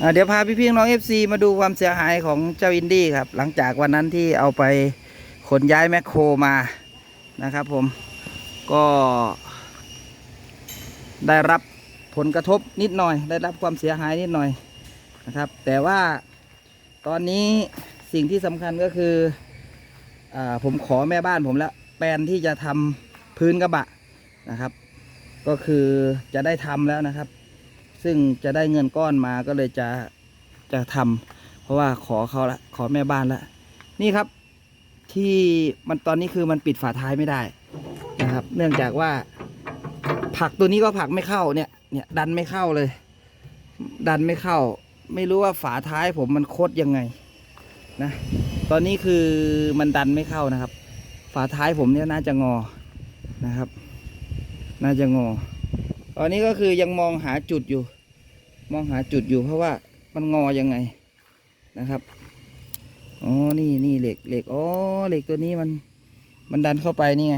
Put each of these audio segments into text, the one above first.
เดี๋ยวพาพี่พี่น้องเอฟซีมาดูความเสียหายของเจ้าอินดี้ครับ หลังจากวันนั้นที่เอาไปขนย้ายแมคโครมานะครับผมก็ได้รับผลกระทบนิดหน่อย ได้รับความเสียหายนิดหน่อยนะครับ แต่ว่าตอนนี้สิ่งที่สำคัญก็คืออผมขอแม่บ้านผมแล้วแปลนที่จะทำพื้นกระบะนะครับ ก็คือจะได้ทำแล้วนะครับ ซึ่งจะได้เงินก้อนมาก็เลยจะจะทำเพราะว่าขอเขาละขอแม่บ้านละนี่ครับที่มันตอนนี้คือมันปิดฝาท้ายไม่ได้นะครับ เนื่องจากว่าผักตัวนี้ก็ผักไม่เข้าเนี่ยเนี่ยดันไม่เข้าเลย ดันไม่เข้า ไม่รู้ว่าฝาท้ายผมมันโคตรยังไงนะตอนนี้คือมันดันไม่เข้านะครับ ฝาท้ายผมเนี่ยน่าจะงอนะครับ น่าจะงอ ตอนนี้ก็คือยังมองหาจุดอยู่ มองหาจุดอยู่เพราะว่ามันงอยังไงนะครับอ๋อนี่นี่เหล็กเหล็กอ๋อเหล็กตัวนี้มัน มันดันเข้าไปนี่ไง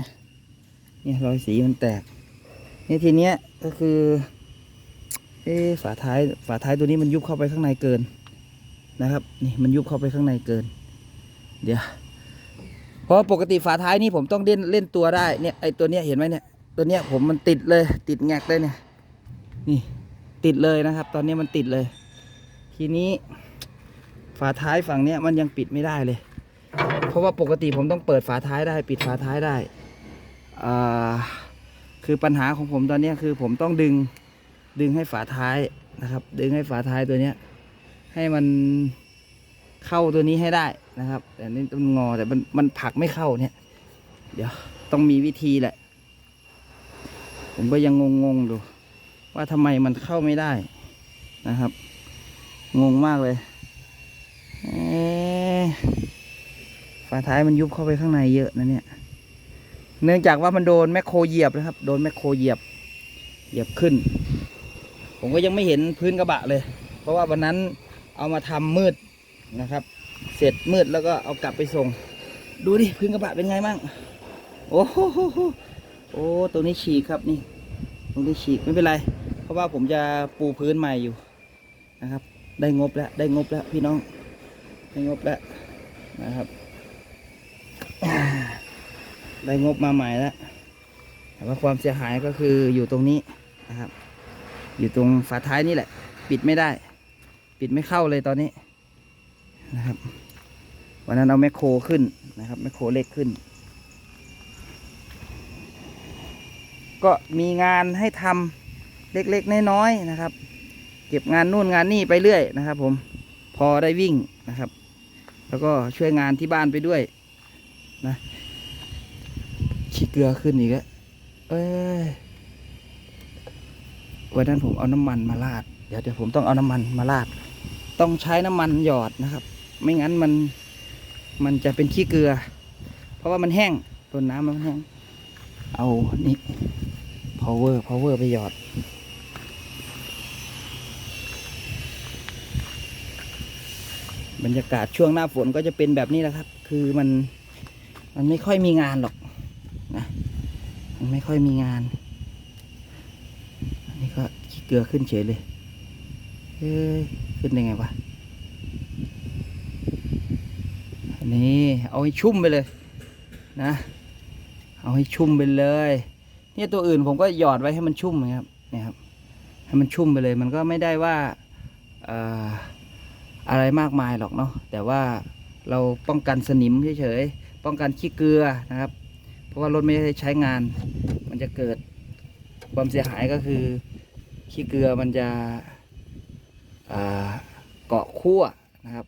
นี่รอยสีมันแตกนี่ทีเนี้ยก็คือเอ๊ฝาท้ายฝาท้ายตัวนี้มันยุบเข้าไปข้างในเกินนะครับ นี่มันยุบเข้าไปข้างในเกิน เดี๋ยวเพราะปกติฝาท้ายนี่ผมต้องเล่นเล่นตัวได้เนี่ยไอตัวเนี้ยเห็นไหมเนี่ย ตัวเนี้ยผมมันติดเลย ติดแงกเลยเนี่ย นี่ ติดเลยนะครับ ตอนนี้มันติดเลย ทีนี้ ฝาท้ายฝั่งเนี้ยมันยังปิดไม่ได้เลย เพราะว่าปกติผมต้องเปิดฝาท้ายได้ ปิดฝาท้ายได้อ่าคือปัญหาของผมตอนนี้คือผมต้องดึงดึงให้ฝาท้ายนะครับ ดึงให้ฝาท้ายตัวเนี้ย ให้มันเข้าตัวนี้ให้ได้นะครับ แต่นี่มันงอแต่มันมันผักไม่เข้าเนี่ย เดี๋ยวต้องมีวิธีแหละ ผมก็ยังงงๆดูว่าทำไมมันเข้าไม่ได้นะครับ งงมากเลยฝาท้ายมันยุบเข้าไปข้างในเยอะนะเนี่ย เนื่องจากว่ามันโดนแมคโครเหยียบนะครับ โดนแมคโครเหยียบ เหยียบขึ้น ผมก็ยังไม่เห็นพื้นกระบะเลย เพราะว่าวันนั้นเอามาทำมืดนะครับ เสร็จมืดแล้วก็เอากลับไปส่ง ดูดิพื้นกระบะเป็นไงมั่งโอ้โห โอ้ตรงนี้ฉีกครับนี่ ตรงนี้ฉีกไม่เป็นไร เพราะว่าผมจะปูพื้นใหม่อยู่นะครับ ได้งบแล้วได้งบแล้วพี่น้อง ได้งบแล้วนะครับ ได้งบมาใหม่แล้วแต่ว่าความเสียหายก็คืออยู่ตรงนี้นะครับ อยู่ตรงฝาท้ายนี่แหละ ปิดไม่ได้ ปิดไม่เข้าเลยตอนนี้นะครับ วันนั้นเอาแมคโครขึ้นนะครับแมคโครเล็กขึ้น ก็มีงานให้ทำเล็กๆน้อยๆนะครับ เก็บงานนู่นงานนี่ไปเรื่อยนะครับ ผมพอได้วิ่งนะครับ แล้วก็ช่วยงานที่บ้านไปด้วยนะขี้เกลือขึ้นอีกแล้วเอ้ยวันนั้นผมเอาน้ำมันมาราดเดี๋ยวเดี๋ยวผมต้องเอาน้ำมันมาราด ต้องใช้น้ำมันหยอดนะครับ ไม่งั้นมันมันจะเป็นขี้เกลือ เพราะว่ามันแห้งต้นน้ำมันแห้ง เอานี่ power power ไปหยอด บรรยากาศช่วงหน้าฝนก็จะเป็นแบบนี้แหละครับ คือมันมันไม่ค่อยมีงานหรอกนะมันไม่ค่อยมีงาน อันนี้ก็ขี้เกลือขึ้นเฉยเลยเอ้ยขึ้นได้ไงวะอันนี้เอาให้ชุ่มไปเลยนะ เอาให้ชุ่มไปเลย เนี่ยตัวอื่นผมก็หยอดไว้ให้มันชุ่มนะครับเนี่ยครับ ให้มันชุ่มไปเลย มันก็ไม่ได้ว่าอะไรมากมายหรอกเนาะแต่ว่าเราป้องกันสนิมเฉยๆป้องกันขี้เกลือนะครับ เพราะว่ารถไม่ได้ใช้งาน มันจะเกิดความเสียหายก็คือขี้เกลือมันจะเกาะขั้วนะครับ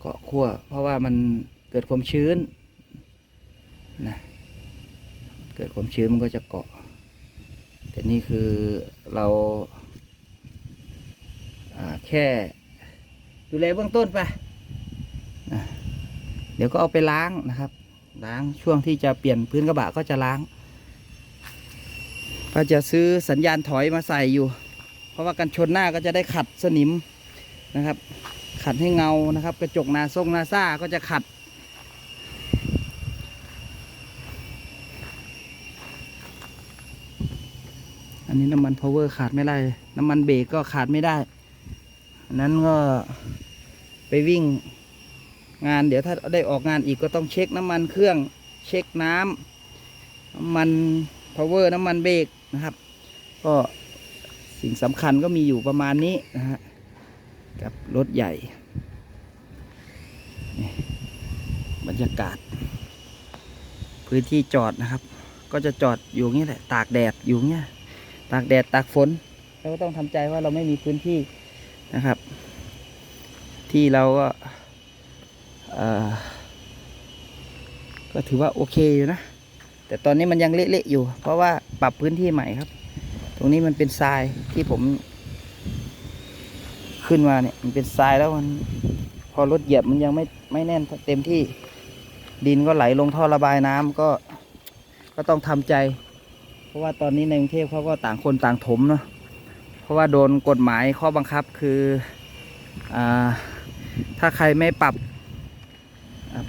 เกาะขั้วเพราะว่ามันเกิดความชื้นนะ เกิดความชื้นมันก็จะเกาะ แต่นี่คือเราาแค่ดูแลเบื้องต้นไปนะเดี๋ยวก็เอาไปล้างนะครับ ล้างช่วงที่จะเปลี่ยนพื้นกระบะก็จะล้าง ก็จะซื้อสัญญาณถอยมาใส่อยู่ เพราะว่ากันชนหน้าก็จะได้ขัดสนิมนะครับ ขัดให้เงานะครับ กระจกหนาทรงหนาซ่าก็จะขัด อันนี้น้ำมัน power ขาดไม่ได้ น้ำมันเบรกก็ขาดไม่ได้นนั้นก็ไปวิ่งงานเดี๋ยวถ้าได้ออกงานอีกก็ต้องเช็คน้ำมันเครื่อง เช็คน้ำน้ำมัน power น้ำมันเบรกนะครับ ก็สิ่งสำคัญก็มีอยู่ประมาณนี้นะฮะกับรถใหญ่ บรรยากาศ พื้นที่จอดนะครับ ก็จะจอดอยู่งนี้แหละ ตากแดดอยู่เงี้ย ตากแดดตากฝนเราก็ต้องทำใจว่าเราไม่มีพื้นที่นะครับ ที่เราก็ก็ถือว่าโอเคอยู่นะแต่ตอนนี้มันยังเละๆอยู่ เพราะว่าปรับพื้นที่ใหม่ครับ ตรงนี้มันเป็นทรายที่ผม ขึ้นมาเนี่ยมันเป็นทรายแล้วมัน พอรถเหยียบมันยังไม่ไม่แน่นเต็มที่ดินก็ไหลลงท่อระบายน้ำก็ก็ต้องทำใจ เพราะว่าตอนนี้ในกรุงเทพเขาก็ต่างคนต่างถมเนาะเพราะว่าโดนกฎหมายข้อบังคับคืออถ้าใครไม่ปรับ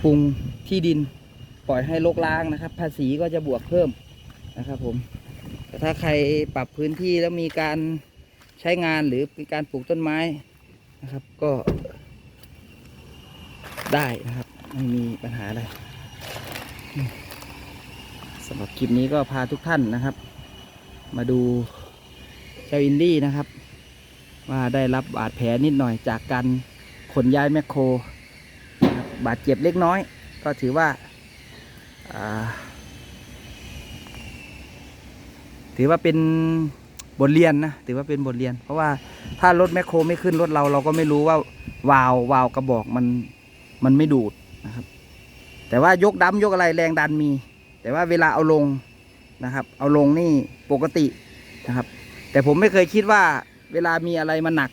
ปรุงที่ดินปล่อยให้ลกล้างนะครับ ภาษีก็จะบวกเพิ่มนะครับผมแต่ถ้าใครปรับพื้นที่แล้วมีการใช้งานหรือมีการปลูกต้นไม้นะครับก็ได้นะครับ ไม่มีปัญหาอะไร สำหรับคลิปนี้ก็พาทุกท่านนะครับ มาดูเจ้าอินดี้นะครับ ว่าได้รับบาดแผลนิดหน่อยจากการขนย้ายแมคโครบาดเจ็บเล็กน้อย ก็ถือว่าาถือว่าเป็นบทเรียนนะถือว่าเป็นบทเรียน เพราะว่าถ้ารถแมคโครไม่ขึ้นรถเราเราก็ไม่รู้ว่าวาววาวกระบอกมันมันไม่ดูดนะครับ แต่ว่ายกดั้มยกอะไรแรงดันมี แต่ว่าเวลาเอาลงนะครับ เอาลงนี่ปกตินะครับ แต่ผมไม่เคยคิดว่าเวลามีอะไรมาหนัก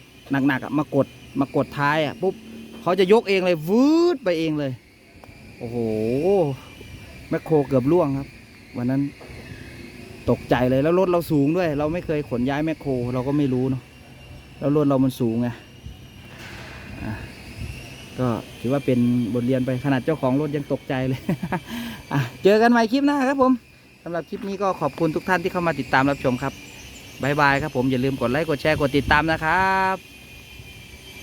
หนักๆมากดมากดท้ายอะปุ๊บเขาจะยกเองเลยวืดไปเองเลย โอ้โหแมคโครเกือบล่วงครับ วันนั้นตกใจเลยแล้วรถเราสูงด้วย เราไม่เคยขนย้ายแมคโคร เราก็ไม่รู้เนาะแล้วรถเรามันสูงไง ก็ถือว่าเป็นบทเรียนไปขนาดเจ้าของรถยังตกใจเลย เจอกันใหม่คลิปหน้าครับผมสำหรับคลิปนี้ก็ขอบคุณทุกท่านที่เข้ามาติดตามรับชมครับบายบายครับผมอย่าลืมกดไลค์กดแชร์กดติดตามนะครับ